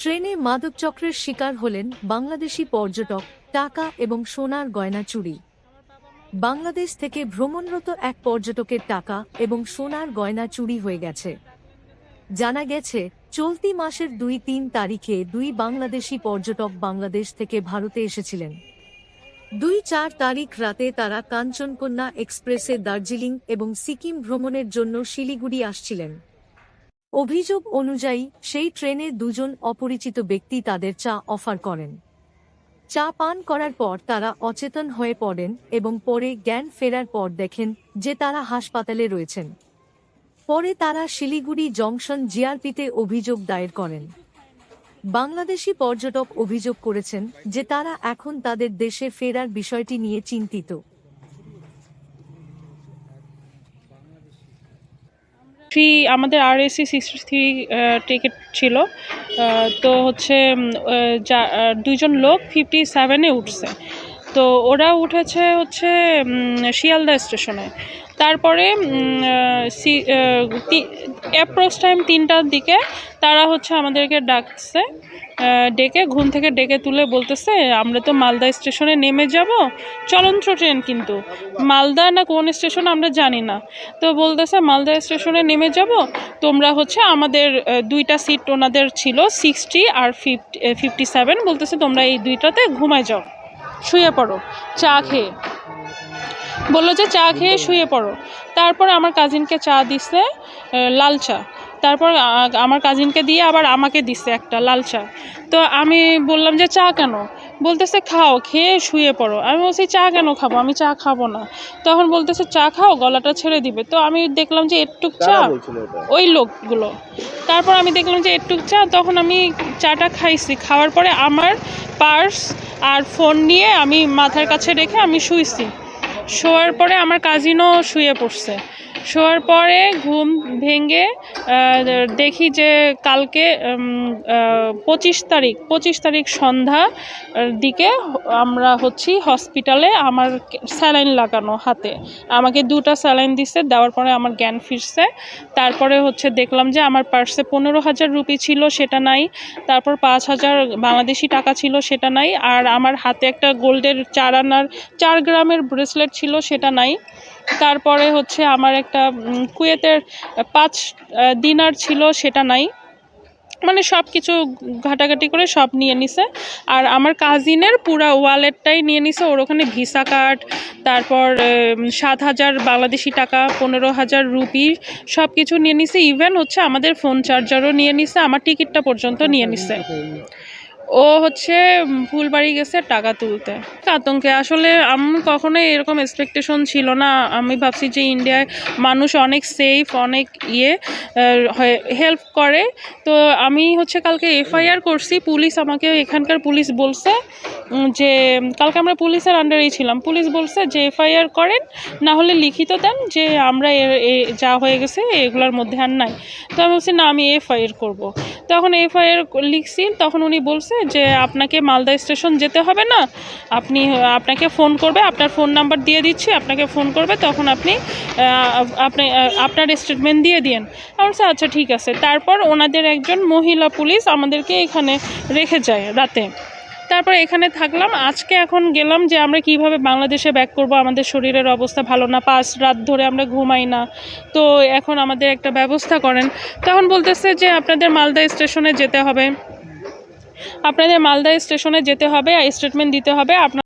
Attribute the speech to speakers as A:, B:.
A: ট্রেনে মাদকচক্রের শিকার হলেন বাংলাদেশি পর্যটক টাকা এবং সোনার গয়না চুরি। বাংলাদেশ থেকে ভ্রমণরত এক পর্যটকের টাকা এবং সোনার গয়না চুরি হয়ে গেছে। জানা গেছে, চলতি মাসের দুই তিন তারিখে দুই বাংলাদেশি পর্যটক বাংলাদেশ থেকে ভারতে এসেছিলেন। দুই চার তারিখ রাতে তারা কাঞ্চনকন্যা এক্সপ্রেসে দার্জিলিং এবং সিকিম ভ্রমণের জন্য শিলিগুড়ি আসছিলেন। অভিযোগ অনুযায়ী, সেই ট্রেনে দুজন অপরিচিত ব্যক্তি তাদের চা অফার করেন। চা পান করার পর তারা অচেতন হয়ে পড়েন এবং পরে জ্ঞান ফেরার পর দেখেন যে তারা হাসপাতালে রয়েছেন। পরে তারা শিলিগুড়ি জংশন জিআরপিতে অভিযোগ দায়ের করেন। বাংলাদেশি পর্যটক অভিযোগ করেছেন যে তারা এখন তাদের দেশে ফেরার বিষয়টি নিয়ে চিন্তিত।
B: থ্রি আমাদের আর এসি সিক্সটি থ্রি টিকিট ছিল। তো হচ্ছে যা দুজন লোক ফিফটি সেভেনে উঠছে। তো ওরা উঠেছে হচ্ছে শিয়ালদা স্টেশনে। তারপরে অ্যাপ্রোচ টাইম তিনটার দিকে তারা হচ্ছে আমাদেরকে ডাকছে ডেকে ঘুম থেকে ডেকে তুলে বলতেছে, আমরা তো মালদা স্টেশনে নেমে যাব চলন্ত ট্রেন কিন্তু। মালদা না কোন স্টেশন আমরা জানি না। তো বলতেছে, মালদা স্টেশনে নেমে যাব, তোমরা হচ্ছে আমাদের দুইটা সিট ওনাদের ছিল সিক্সটি আর ফিফটি ফিফটি সেভেন বলতেছে, তোমরা এই দুইটাতে ঘুমায় যাও। শুয়ে পড়ো, চা খেয়ে। বলল যে চা খেয়ে শুয়ে পড়ো। তারপর আমার কাজিনকে চা দিছে লাল চা। তারপর আমার কাজিনকে দিয়ে আবার আমাকে দিছে একটা লাল চা। তো আমি বললাম যে চা কেন? বলতেছে খাও খেয়ে শুয়ে পড়ো। আমি বলছি চা কেন খাব? আমি চা খাব না। তখন বলতেছে চা খাও গলাটা ছেড়ে দিবে। তো আমি দেখলাম যে একটুক চা ওই লোকগুলো। তারপর আমি দেখলাম যে একটু চা তখন আমি চাটা খাইছি। খাওয়ার পরে আমার পার্স আর ফোন নিয়ে আমি মাথার কাছে রেখে আমি শুইছি। শোয়ার পরে আমার কাজিনও শুয়ে পড়ছে। শোয়ার পরে ঘুম ভেঙে দেখি যে কালকে পঁচিশ তারিখ পঁচিশ তারিখ সন্ধ্যা দিকে আমরা হচ্ছি হসপিটালে আমার স্যালাইন লাগানো হাতে। আমাকে দুটো স্যালাইন দিছে, দেওয়ার পরে আমার জ্ঞান ফিরছে। তারপরে হচ্ছে দেখলাম যে আমার পার্সে পনেরো হাজার রুপি ছিল, সেটা নাই। তারপর পাঁচ হাজার বাংলাদেশি টাকা ছিল, সেটা নাই। আর আমার হাতে একটা গোল্ডের চার আনার, চার গ্রামের ব্রেসলেট ছিল, সেটা নাই। তারপরে হচ্ছে আমার একটা কুয়েতের পাঁচ দিনার ছিল সেটা নাই। মানে সব কিছু ঘাটাঘাটি করে সব নিয়ে নিছে। আর আমার কাজিনের পুরা ওয়ালেটটাই নিয়ে নিছে। ওর ওখানে ভিসা কার্ড তারপর সাত হাজার বাংলাদেশি টাকা, পনেরো হাজার রুপি সব কিছু নিয়ে নিছে। ইভেন হচ্ছে আমাদের ফোন চার্জারও নিয়ে নিছে। আমার টিকিটটা পর্যন্ত নিয়ে নিছে। ও হচ্ছে ফুলবাড়ি গেছে টাকা তুলতে। আতঙ্কে। আসলে আমি কখনোই এরকম এক্সপেকটেশন ছিল না। আমি ভাবছি যে ইন্ডিয়ায় মানুষ অনেক সেফ অনেক ইয়ে হেল্প করে। তো আমি হচ্ছে কালকে এফআইআর করছি। পুলিশ আমাকে, এখানকার পুলিশ বলছে যে, কালকে আমরা পুলিশের আন্ডারেই ছিলাম। পুলিশ বলছে যে, এফআইআর করেন, না হলে লিখিত দেন যে, আমরা এ- এ- যা হয়ে গেছে, এগুলোর মধ্যে আর নাই। তো আমি বলছি, না, আমি এফআইআর করব। তখন এফআইআর লিখছি। তখন উনি বলছে যে আপনাকে মালদা স্টেশন যেতে হবে না, আপনি, আপনাকে ফোন করবে, আপনার ফোন নাম্বার দিয়ে দিচ্ছি, আপনাকে ফোন করবে, তখন আপনি আপনি আপনার স্টেটমেন্ট দিয়ে দিন আমি বলছি আচ্ছা ঠিক আছে। তারপর ওনাদের একজন মহিলা পুলিশ আমাদেরকে এখানে রেখে যায় রাতে। তারপর এখানে থাকলাম, আজকে এখন গেলাম যে আমরা কীভাবে বাংলাদেশে ব্যাক করব, আমাদের শরীরের অবস্থা ভালো না, পাঁচ রাত ধরে আমরা ঘুমাই না। তো এখন আমাদের একটা ব্যবস্থা করেন। তখন বলতেছে যে আপনাদের মালদা স্টেশনে যেতে হবে। আপনাদের মালদা স্টেশনে যেতে হবে আর স্টেটমেন্ট দিতে হবে আপনার